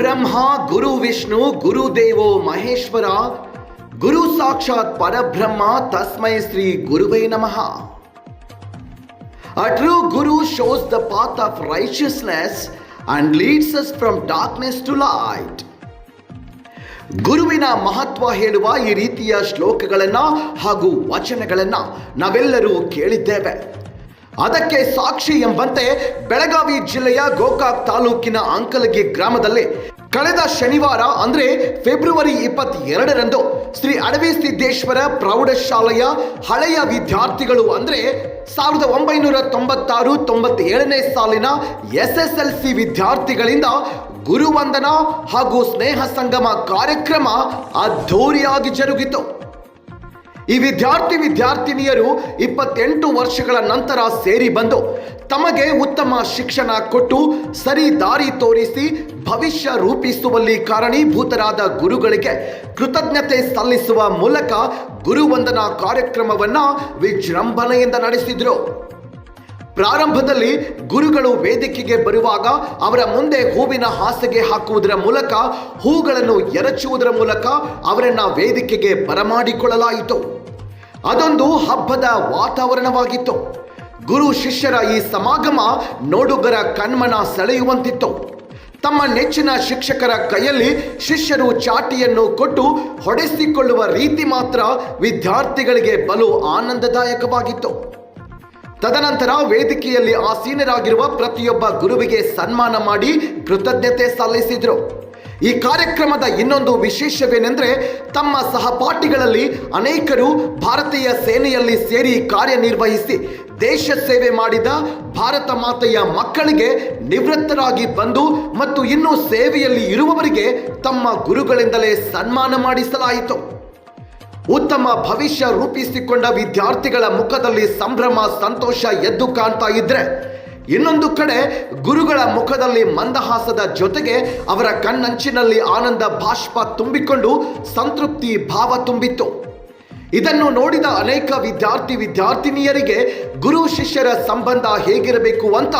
ಬ್ರಹ್ಮ, ಗುರು ವಿಷ್ಣು ಗುರುದೇವೋ ಮಹೇಶ್ವರ, ಗುರು ಸಾಕ್ಷಾತ್ ಪರಬ್ರಹ್ಮ, ತಸ್ಮೈ ಶ್ರೀ ಗುರುವೈ ನಮಃ. A true guru shows the path of righteousness and leads us from darkness to light ಗುರುವಿನ ಮಹತ್ವ ಹೇಳುವ ಈ ರೀತಿಯ ಶ್ಲೋಕಗಳನ್ನ ಹಾಗೂ ವಚನಗಳನ್ನ ನಾವೆಲ್ಲರೂ ಕೇಳಿದ್ದೇವೆ. ಅದಕ್ಕೆ ಸಾಕ್ಷಿ ಎಂಬಂತೆ ಬೆಳಗಾವಿ ಜಿಲ್ಲೆಯ ಗೋಕಾಕ್ ತಾಲೂಕಿನ ಅಂಕಲಗಿ ಗ್ರಾಮದಲ್ಲಿ ಕಳೆದ ಶನಿವಾರ, ಅಂದ್ರೆ ಫೆಬ್ರವರಿ ಇಪ್ಪತ್ತೆರಡರಂದು, ಶ್ರೀ ಅಡವಿ ಸಿದ್ದೇಶ್ವರ ಪ್ರೌಢಶಾಲೆಯ ಹಳೆಯ ವಿದ್ಯಾರ್ಥಿಗಳು, ಅಂದ್ರೆ ಸಾವಿರದ ಒಂಬೈನೂರ ತೊಂಬತ್ತಾರು, ತೊಂಬತ್ತೇಳನೇ ಸಾಲಿನ ಎಸ್ ಎಸ್ ಎಲ್ ಸಿ ವಿದ್ಯಾರ್ಥಿಗಳಿಂದ ಗುರುವಂದನ ಹಾಗೂ ಸ್ನೇಹ ಸಂಗಮ ಕಾರ್ಯಕ್ರಮ ಅದ್ಧೂರಿಯಾಗಿ ಜರುಗಿತು. ಈ ವಿದ್ಯಾರ್ಥಿ ವಿದ್ಯಾರ್ಥಿನಿಯರು ಇಪ್ಪತ್ತೆಂಟು ವರ್ಷಗಳ ನಂತರ ಸೇರಿ ಬಂದು ತಮಗೆ ಉತ್ತಮ ಶಿಕ್ಷಣ ಕೊಟ್ಟು ಸರಿ ದಾರಿ ತೋರಿಸಿ ಭವಿಷ್ಯ ರೂಪಿಸುವಲ್ಲಿ ಕಾರಣೀಭೂತರಾದ ಗುರುಗಳಿಗೆ ಕೃತಜ್ಞತೆ ಸಲ್ಲಿಸುವ ಮೂಲಕ ಗುರುವಂದನಾ ಕಾರ್ಯಕ್ರಮವನ್ನ ವಿಜೃಂಭಣೆಯಿಂದ ನಡೆಸಿದ್ರು. ಪ್ರಾರಂಭದಲ್ಲಿ ಗುರುಗಳು ವೇದಿಕೆಗೆ ಬರುವಾಗ ಅವರ ಮುಂದೆ ಹೂವಿನ ಹಾಸಿಗೆ ಹಾಕುವುದರ ಮೂಲಕ, ಹೂಗಳನ್ನು ಎರಚುವುದರ ಮೂಲಕ ಅವರನ್ನ ವೇದಿಕೆಗೆ ಬರಮಾಡಿಕೊಳ್ಳಲಾಯಿತು. ಅದೊಂದು ಹಬ್ಬದ ವಾತಾವರಣವಾಗಿತ್ತು. ಗುರು ಶಿಷ್ಯರ ಈ ಸಮಾಗಮ ನೋಡುಗರ ಕಣ್ಮನ ಸೆಳೆಯುವಂತಿತ್ತು. ತಮ್ಮ ನೆಚ್ಚಿನ ಶಿಕ್ಷಕರ ಕೈಯಲ್ಲಿ ಶಿಷ್ಯರು ಚಾಟಿಯನ್ನು ಕೊಟ್ಟು ಹೊಡೆಸಿಕೊಳ್ಳುವ ರೀತಿ ಮಾತ್ರ ವಿದ್ಯಾರ್ಥಿಗಳಿಗೆ ಬಲು ಆನಂದದಾಯಕವಾಗಿತ್ತು. ತದನಂತರ ವೇದಿಕೆಯಲ್ಲಿ ಆಸೀನರಾಗಿರುವ ಪ್ರತಿಯೊಬ್ಬ ಗುರುವಿಗೆ ಸನ್ಮಾನ ಮಾಡಿ ಕೃತಜ್ಞತೆ ಸಲ್ಲಿಸಿದರು. ಈ ಕಾರ್ಯಕ್ರಮದ ಇನ್ನೊಂದು ವಿಶೇಷವೇನೆಂದರೆ ತಮ್ಮ ಸಹಪಾಠಿಗಳಲ್ಲಿ ಅನೇಕರು ಭಾರತೀಯ ಸೇನೆಯಲ್ಲಿ ಸೇರಿ ಕಾರ್ಯನಿರ್ವಹಿಸಿ ದೇಶ ಸೇವೆ ಮಾಡಿದ ಭಾರತ ಮಾತೆಯ ಮಕ್ಕಳಿಗೆ ನಿವೃತ್ತರಾಗಿ ಬಂದು ಮತ್ತು ಇನ್ನೂ ಸೇವೆಯಲ್ಲಿ ಇರುವವರಿಗೆ ತಮ್ಮ ಗುರುಗಳಿಂದಲೇ ಸನ್ಮಾನ ಮಾಡಿಸಲಾಯಿತು. ಉತ್ತಮ ಭವಿಷ್ಯ ರೂಪಿಸಿಕೊಂಡ ವಿದ್ಯಾರ್ಥಿಗಳ ಮುಖದಲ್ಲಿ ಸಂಭ್ರಮ, ಸಂತೋಷ ಎದ್ದು ಕಾಣ್ತಾ ಇದ್ರೆ, ಇನ್ನೊಂದು ಕಡೆ ಗುರುಗಳ ಮುಖದಲ್ಲಿ ಮಂದಹಾಸದ ಜೊತೆಗೆ ಅವರ ಕಣ್ಣಂಚಿನಲ್ಲಿ ಆನಂದ, ಭಾಷ್ಪ ತುಂಬಿಕೊಂಡು ಸಂತೃಪ್ತಿ, ಭಾವ ತುಂಬಿತ್ತು. ಇದನ್ನು ನೋಡಿದ ಅನೇಕ ವಿದ್ಯಾರ್ಥಿ ವಿದ್ಯಾರ್ಥಿನಿಯರಿಗೆ ಗುರು ಶಿಷ್ಯರ ಸಂಬಂಧ ಹೇಗಿರಬೇಕು ಅಂತ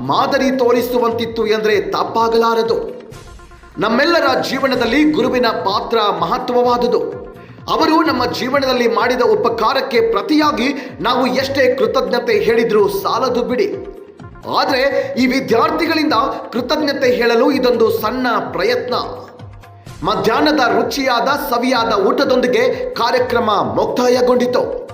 ಮಾದರಿ ತೋರಿಸುವಂತಿತ್ತು ಎಂದರೆ ತಪ್ಪಾಗಲಾರದು. ನಮ್ಮೆಲ್ಲರ ಜೀವನದಲ್ಲಿ ಗುರುವಿನ ಪಾತ್ರ ಮಹತ್ವವಾದುದು. ಅವರು ನಮ್ಮ ಜೀವನದಲ್ಲಿ ಮಾಡಿದ ಉಪಕಾರಕ್ಕೆ ಪ್ರತಿಯಾಗಿ ನಾವು ಎಷ್ಟೇ ಕೃತಜ್ಞತೆ ಹೇಳಿದರೂ ಸಾಲದು ಬಿಡಿ. ಆದರೆ ಈ ವಿದ್ಯಾರ್ಥಿಗಳಿಂದ ಕೃತಜ್ಞತೆ ಹೇಳಲು ಇದೊಂದು ಸಣ್ಣ ಪ್ರಯತ್ನ. ಮಧ್ಯಾಹ್ನದ ರುಚಿಯಾದ, ಸವಿಯಾದ ಊಟದೊಂದಿಗೆ ಕಾರ್ಯಕ್ರಮ ಮುಕ್ತಾಯಗೊಂಡಿತು.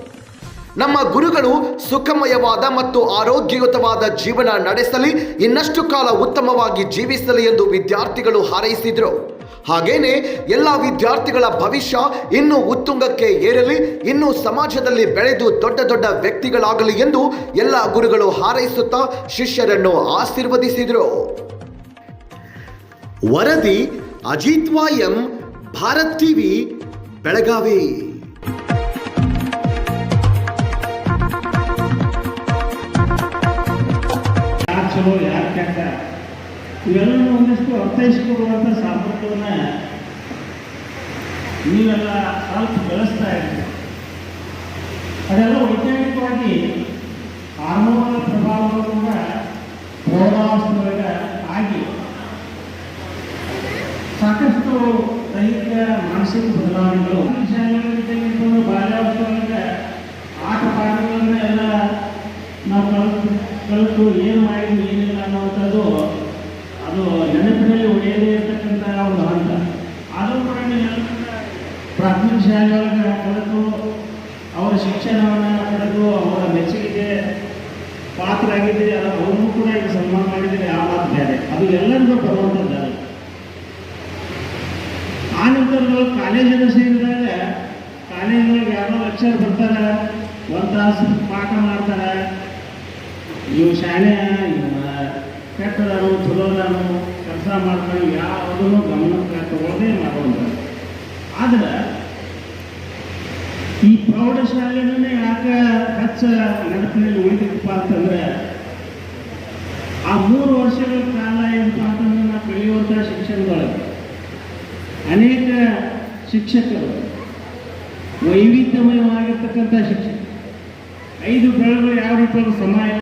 ನಮ್ಮ ಗುರುಗಳು ಸುಖಮಯವಾದ ಮತ್ತು ಆರೋಗ್ಯಯುತವಾದ ಜೀವನ ನಡೆಸಲಿ, ಇನ್ನಷ್ಟು ಕಾಲ ಉತ್ತಮವಾಗಿ ಜೀವಿಸಲಿ ಎಂದು ವಿದ್ಯಾರ್ಥಿಗಳು ಹಾರೈಸಿದರು. ಹಾಗೇನೆ, ಎಲ್ಲ ವಿದ್ಯಾರ್ಥಿಗಳ ಭವಿಷ್ಯ ಇನ್ನೂ ಉತ್ತುಂಗಕ್ಕೆ ಏರಲಿ, ಇನ್ನೂ ಸಮಾಜದಲ್ಲಿ ಬೆಳೆದು ದೊಡ್ಡ ದೊಡ್ಡ ವ್ಯಕ್ತಿಗಳಾಗಲಿ ಎಂದು ಎಲ್ಲ ಗುರುಗಳು ಹಾರೈಸುತ್ತಾ ಶಿಷ್ಯರನ್ನು ಆಶೀರ್ವದಿಸಿದರು. ವರದಿ ಅಜಿತ್ ವಾಯಂ ಭಾರತ್ ಟಿವಿ ಬೆಳಗಾವಿ ಯಾರು ಚಲೋ ಯಾರು ಕೆಟ್ಟ ಇವೆಲ್ಲನೂ ಒಂದಿಷ್ಟು ಅರ್ಥೈಸಿಕೊಡುವಂಥ ಸಾಮರ್ಥ್ಯವನ್ನು ನೀವೆಲ್ಲ ಸ್ವಲ್ಪ ಬೆಳೆಸ್ತಾ ಇದ್ದೀರಿ ಅದೆಲ್ಲ ವೈಜ್ಞಾನಿಕವಾಗಿ ಹಾರ್ಮೋನಲ್ ಪ್ರಭಾವದಿಂದ ಪ್ರೌಢಾವಸ್ಥೆಯೊಳಗೆ ಆಗಿ ಮಾನಸಿಕ ಬದಲಾವಣೆಗಳು. ಭಾಳ ಬಾಲ್ಯಾವಸ್ಥೆಯೊಳಗೆ ಆಟ ಪಾಠಗಳನ್ನ ಎಲ್ಲ ನಾವು ಕಲಿತು ಕಲಿತು ಏನು ಮಾಡಿದ್ವಿ, ಏನಿಲ್ಲ ಅನ್ನುವಂಥದ್ದು ಅದು ನೆನಪಿನಲ್ಲಿ ಉಳಿಯದೇ ಇರತಕ್ಕಂಥ ಒಂದು ಹಂತ. ಆದರೂ ಕೂಡ ಪ್ರಾಥಮಿಕ ಶಾಲೆಯೊಳಗೆ ಕಲಿತು, ಅವರ ಶಿಕ್ಷಣವನ್ನು ಪಡೆದು ಅವರ ಮೆಚ್ಚುಗೆಗೆ ಪಾತ್ರರಾಗಿದ್ದೀರಿ ಅದು ಅವ್ರನ್ನೂ ಕೂಡ ಈಗ ಸನ್ಮಾನ ಮಾಡಿದರೆ ಆ ಮಾತು ಬೇರೆ. ಅದು ಎಲ್ಲರಿಗೂ ಬರುವಂಥದ್ದಲ್ಲ ಆ ನಂತರ ಕಾಲೇಜಿನ ಸೇರಿದಾಗ ಕಾಲೇಜಿನೊಳಗೆ ಯಾರೋ ಲೆಕ್ಚರ್ ಬರ್ತಾರೆ, ಒಂದು ತಾಸು ಪಾಠ ಮಾಡ್ತಾರೆ. ಇವು ಶಾಲೆ ಕೆಟ್ಟದಾರು ಚಲೋದಾರು ಕೆಲಸ ಮಾಡ್ತಾರೆ ಯಾವುದನ್ನು ಗಮನಕ್ಕೆ ತಗೊಳ್ಳದೆ ಮಾಡೋದು ಆದ್ರೆ ಈ ಪ್ರೌಢಶಾಲೆನೇ ಯಾಕೆ ಹೆಚ್ಚ ನೆನಪಿನಲ್ಲಿ ಉಳಿದಿತ್ತಪ್ಪ ಅಂತಂದ್ರೆ, ಆ ಮೂರು ವರ್ಷಗಳ ಕಾಲ ಏನಪ್ಪ ಅಂತಂದ್ರೆ ನಾವು ಕಲಿಯುವಂಥ ಶಿಕ್ಷಣದೊಳಗೆ ಅನೇಕ ಶಿಕ್ಷಕರು ವೈವಿಧ್ಯಮಯವಾಗಿರ್ತಕ್ಕಂಥ ಶಿಕ್ಷಕ ಐದು ಬೆಳೆಗಳು ಯಾವ ರೀತಿ ಸಮಯ